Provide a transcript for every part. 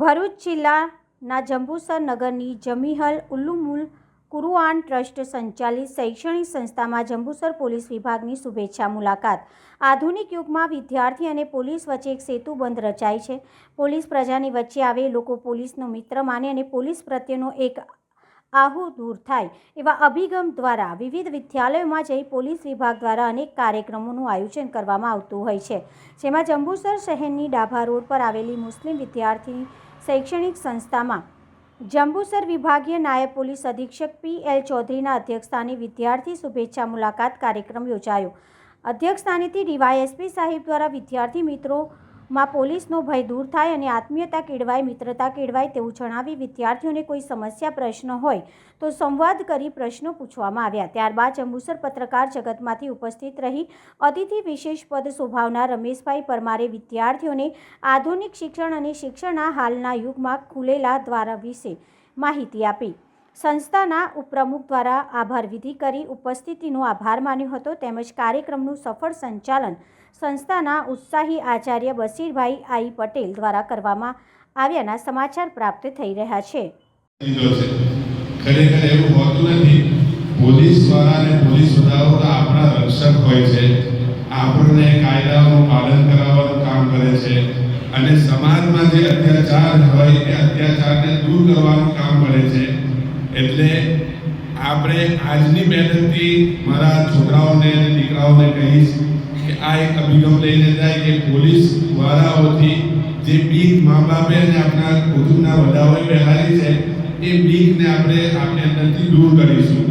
ભરૂચ જિલ્લાના જંબુસર નગરની જમીહલ ઉલ્લુમુલ કુરુઆન ટ્રસ્ટ સંચાલિત શૈક્ષણિક સંસ્થામાં જંબુસર પોલીસ વિભાગની શુભેચ્છા મુલાકાત. આધુનિક યુગમાં વિદ્યાર્થી અને પોલીસ વચ્ચે એક સેતુ બંધ રચાય છે. પોલીસ પ્રજાની વચ્ચે આવે લોકો પોલીસનો મિત્ર માને અને પોલીસ પ્રત્યેનો એક આહુ દૂર થાય. એવા અભિગમ દ્વારા વિવિધ વિદ્યાલયોમાં જઈ પોલીસ વિભાગ દ્વારા અનેક કાર્યક્રમોનું આયોજન કરવામાં આવતું હોય છે. જેમાં જંબુસર શહેરની ડાભા રોડ પર આવેલી મુસ્લિમ વિદ્યાર્થી શૈક્ષણિક સંસ્થામાં જંબુસર વિભાગીય નાયબ પોલીસ અધિક્ષક પી એલ ચૌધરીના અધ્યક્ષસ્થાને વિદ્યાર્થી શુભેચ્છા મુલાકાત કાર્યક્રમ યોજાયો. અધ્યક્ષસ્થાનેથી ડીવાયએસપી સાહેબ દ્વારા વિદ્યાર્થી મિત્રોમાં પોલીસનો ભય દૂર થાય અને આત્મીયતા કેળવાય, મિત્રતા કેળવાય તેવું જણાવી વિદ્યાર્થીઓને કોઈ સમસ્યા, પ્રશ્ન હોય તો સંવાદ કરી પ્રશ્નો પૂછવામાં આવ્યા. ત્યારબાદ જંબુસર પત્રકાર જગતમાંથી ઉપસ્થિત રહી અતિથિ વિશેષ પદ સ્વભાવના રમેશભાઈ પરમારે વિદ્યાર્થીઓને આધુનિક શિક્ષણ અને શિક્ષણના હાલના યુગમાં ખુલેલા દ્વારા વિશે માહિતી આપી. સંસ્થાના ઉપપ્રમુખ દ્વારા આભાર વિધિ કરી ઉપસ્થિતિનો આભાર માન્યો હતો તેમજ કાર્યક્રમનું સફળ સંચાલન સંસ્થાના ઉત્સાહી આચાર્ય બસીરભાઈ આઈ પટેલ દ્વારા કરવામાં આવ્યાના સમાચાર પ્રાપ્ત થઈ રહ્યા છે. ખરેખર એવું હોતું નથી. પોલીસ દ્વારા અને પોલીસ તો આપણા રક્ષક હોય છે. આપણને કાયદાઓનું પાલન કરાવવાનું કામ કરે છે. અને સમાજમાં જે અત્યાચાર હોય એ અત્યાચારને દૂર કરવાનું કામ કરે છે. એટલે આપણે આજની મહેનતથી મારા છોકરાઓને અને દીકરાઓને કહીશ કે આ એક અભિગમ લઈને જાય કે પોલીસ વાળાઓથી જે બીક મા બાપે અને આપણા કુટુંબના વડાઓએ બેહારી છે, એ બીકને આપણે આપણી અંદરથી દૂર કરીશું.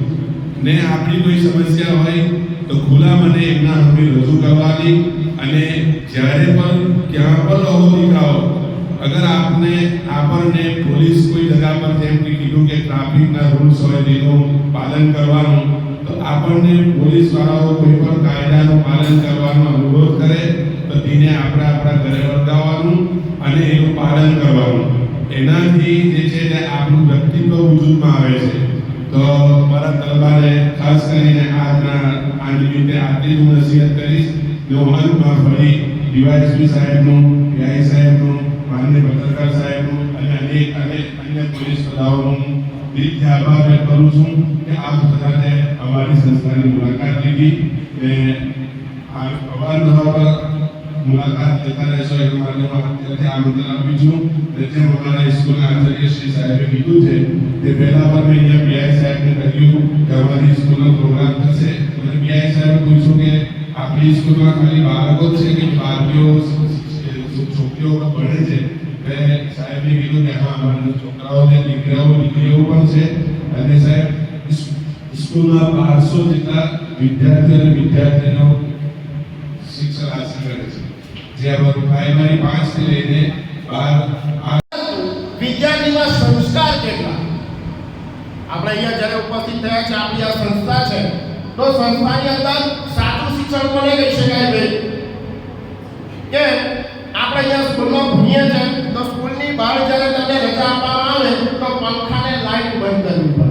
ને આપણી કોઈ સમસ્યા હોય તો ખુલ્લા મને એમના સામે રજૂ કરવાની અને જ્યારે પણ, ક્યાં પણ રહો દીકરાઓ અગર આપને, આપણને પોલીસ કોઈ જગા પર જેમ કે કીધું કે ટ્રાફિકના રૂલ્સ હોય તેનું પાલન કરવાનું, તો આપણને પોલીસ વાળાઓ કોઈ પણ કાયદાનું પાલન કરવાનો અનુરોધ કરે, તો તેને આપણે આપણા ઘરે વર્તાવવાનું અને એનું પાલન કરવાનું. એનાથી જે છે તે આપણું વ્યક્તિત્વ વજૂદમાં આવે છે. તો મારા તલવારે ખાસ કરીને આજના આ નિમિત્તે જ હું નસીહત કરીશ. જો હું અંતમાં ફરી ડીવાયસપી સાહેબનું પીઆઈ સાહેબનું માન્ય પત્રકાર સાહેબનું અને અનેક અનેક અન્ય પોલીસ વડાઓનું દિલથી આભાર વ્યક્ત કરું છું કે આપ બધાને અમારી સંસ્થાની મુલાકાત લીધી આ અવારનવાર મુલાકાત લેતા રહેશો એ માટે અત્યારથી આમંત્રણ આપું છું અને જેમ અમારા સ્કૂલના આચાર્ય શ્રી સાહેબે કીધું છે તે પહેલા પણ મેં અહીંયા પીઆઈ સાહેબને કહ્યું કે અમારી સ્કૂલનો પ્રોગ્રામ થશે અને પીઆઈ સાહેબે પૂછ્યું કે આપણી સ્કૂલમાં ખાલી બાળકો છે કે બાળકીઓ, છોકરીઓ ભણે છે? સાહેબે કીધું કે હા અમારા છોકરાઓને, દીકરાઓ, દીકરીઓ પણ છે. અને સાહેબ સ્કૂલના બારસો જેટલા વિદ્યાર્થીઓ અને વિદ્યાર્થીનો શિક્ષણ હાસિલ કરે છે. જે અમારું પ્રાઇમરી પાંચથી લઈને બાર વિદ્યાર્થીમાં સંસ્કાર કેટલા? આપણે અહીંયા જ્યારે ઉપસ્થિત થયા છે આપણી આ સંસ્થા છે, તો સંસ્થાની અંદર સાચું શિક્ષણ કોને કહી શકાય ભાઈ સ્કૂલમાં ભણીએ છે, તો સ્કૂલની બહાર જ્યારે તમને રજા આપવામાં આવે, તો પંખાને લાઈટ બંધ કરવી પડે.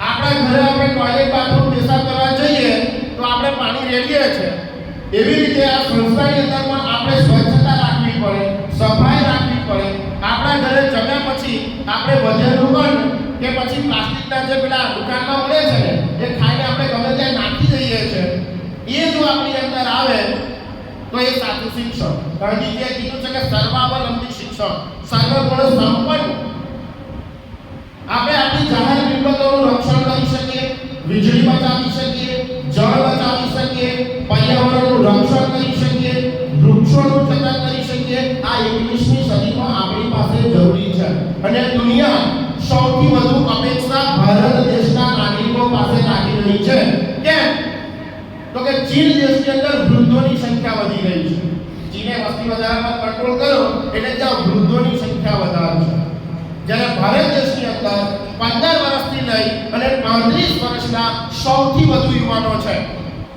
આપણા ઘરે આપણે ટોયલેટ બાથરૂમ પેશાબ કરવા જઈએ, તો આપણે પાણી રેડીએ છીએ એવી રીતે આ સંસ્થાની અંદર પણ આપણે સ્વચ્છતા રાખવી પડે, સફાઈ રાખવી પડે. આપણા ઘરે જમ્યા પછી આપણે વધેલું પણ કે પછી પ્લાસ્ટિકના જે પેલા દુકાનમાં મળે છે એ ખાઈને આપણે ગમે ત્યાં નાખી દઈએ છીએ એ જો આપણી અંદર આવે તો એ સાચું શિક્ષણ. ગાંધીજીએ કીધું છે કે સર્વાવલંબી શિક્ષણ. સર્વગુણ સંપન્ન. આપણે આપણી જાહેર મિલકતોનું રક્ષણ કરી શકીએ, વીજળી બચાવી શકીએ, જળ બચાવી શકીએ, પર્યાવરણનું રક્ષણ કરી શકીએ, વૃક્ષોનું જતન કરી શકીએ. આ એકવીસમી સદીમાં આપણી પાસે જરૂરી છે. અને દુનિયા સૌથી વધુ અપેક્ષા ભારત દેશના નાગરિકો પાસે રાખી રહી છે. કેમ? તો કે ચીન દેશની અંદર વૃદ્ધોની સંખ્યા વધી રહી છે. ચીને વસ્તી વધારામાં કંટ્રોલ કર્યો એટલે ત્યાં વૃદ્ધોની સંખ્યા વધારે છે. જ્યારે ભારત દેશની અંદર પંદર વર્ષથી લઈ અને પાંત્રીસ વર્ષના સૌથી વધુ યુવાનો છે.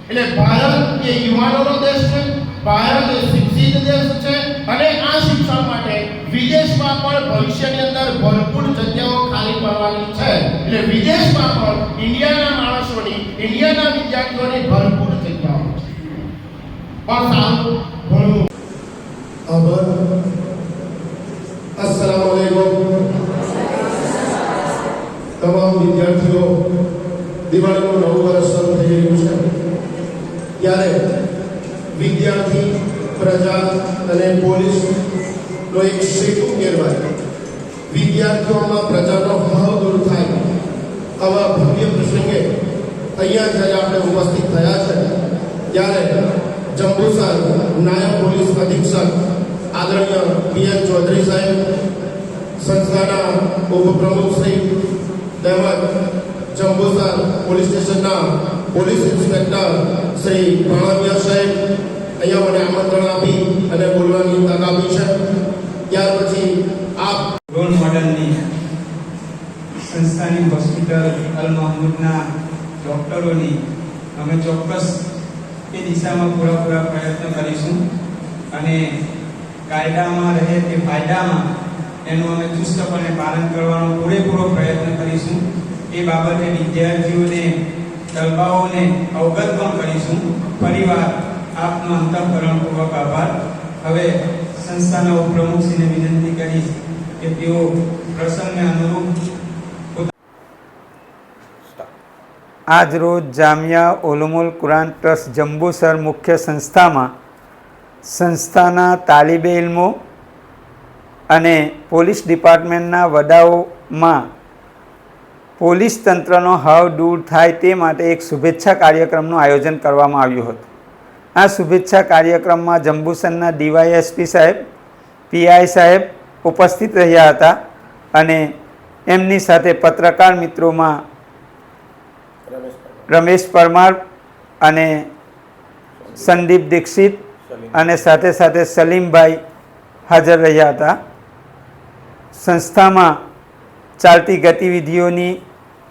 એટલે ભારત એ યુવાનોનો દેશ છે, ભારત એ શિક્ષિત દેશ છે અને આ શિક્ષણ માટે વિદેશમાં પણ ભવિષ્યની અંદર ભરપૂર જગ્યાઓ ખાલી પડવાની છે. એટલે વિદેશમાં પણ ઇન્ડિયાના ખાસ વળી ઇન્ડિયાના વિદ્યાર્થીઓને ભરપૂર જગ્યાઓ પણ સારું ભણવું આભાર અસલામ વાલેકુમ તમામ વિદ્યાર્થીઓ દિવાળીનું નવું વર્ષ શરૂ થઈ રહ્યું છે ત્યારે વિદ્યાર્થી પ્રજા અને પોલીસનો એક સેતુ કહેવાય વિદ્યાર્થીઓમાં પ્રજાનો ભાવ દૂર થાય આવા અહીંયા જ્યારે આપણે ઉપસ્થિત થયા છે ત્યારે જંબુસર નાયબ પોલીસ અધિક્ષક આદરણીય પી એન ચૌધરી સાહેબ સંસ્થાના ઉપપ્રમુખ શ્રી તેમજ જંબુસર પોલીસ સ્ટેશનના પોલીસ ઇન્સ્પેક્ટર શ્રી ભાણવિયા સાહેબ અહીંયા મને આમંત્રણ આપી અને બોલવાની તક આપી છે. ત્યાર પછી આપ રોલ મોડલની સંસ્થાની હોસ્પિટલ અલ મહમૂદના ડૉક્ટરોની અમે ચોક્કસ એ દિશામાં પૂરાપૂરા પ્રયત્ન કરીશું અને કાયદામાં રહે તે ફાયદામાં એનું અમે ચુસ્તપણે પાલન કરવાનો પૂરેપૂરો પ્રયત્ન કરીશું. એ બાબતે વિદ્યાર્થીઓને, તલબાઓને અવગત પણ કરીશું. ફરીવાર આપનો અંતઃકરણપૂર્વક આભાર. હવે સંસ્થાના ઉપપ્રમુખશ્રીને વિનંતી કરીશ કે તેઓ પ્રસંગને અનુરૂપ આજ રોજ જામિયા ઉલુમુલ કુરાન ટ્રસ્ટ જંબુસર મુખ્ય સંસ્થામાં સંસ્થાના તાલિબે ઇલ્મો અને પોલીસ ડિપાર્ટમેન્ટના વડાઓમાં પોલીસ તંત્રનો હાવ દૂર થાય તે માટે એક શુભેચ્છા કાર્યક્રમનું આયોજન કરવામાં આવ્યું હતું. આ શુભેચ્છા કાર્યક્રમમાં જંબુસરના ડીવાયએસપી સાહેબ, પીઆઈ સાહેબ ઉપસ્થિત રહ્યા હતા અને એમની સાથે પત્રકાર મિત્રોમાં રમેશ પરમાર. અને સંદીપ દીક્ષિત અને સાથે સાથે સલીમભાઈ હાજર રહ્યા હતા. સંસ્થામાં ચાલતી ગતિવિધિઓની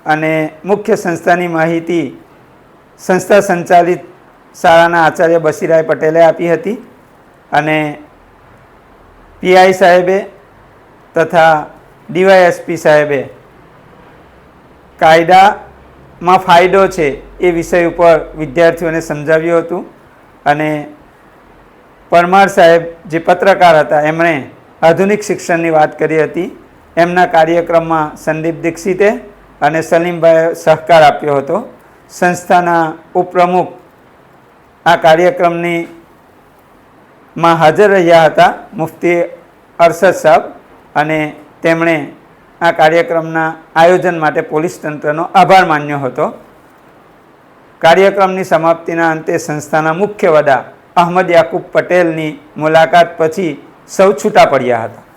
અને મુખ્ય સંસ્થાની માહિતી સંસ્થા સંચાલિત શાળાના આચાર્ય બસીરાય પટેલે આપી હતી અને પીઆઈ સાહેબે તથા ડીવાયએસપી સાહેબે કાયદામાં ફાયદો છે એ વિષય ઉપર વિદ્યાર્થીઓને સમજાવ્યું હતું. અને પરમાર સાહેબ જે પત્રકાર હતા, એમણે આધુનિક શિક્ષણની વાત કરી હતી. એમના કાર્યક્રમમાં સંદીપ દીક્ષિતે અને સલીમભાઈએ સહકાર આપ્યો હતો. સંસ્થાના ઉપપ્રમુખ આ કાર્યક્રમની માં હાજર રહ્યા હતા, મુફ્તી અરશદ સાહેબ. અને તેમણે આ કાર્યક્રમના આયોજન માટે પોલીસ તંત્રનો આભાર માન્યો હતો. કાર્યક્રમની સમાપ્તિના અંતે સંસ્થાના મુખ્ય વડા અહમદ યાકુબ પટેલની મુલાકાત પછી સૌ છૂટા પડ્યા હતા.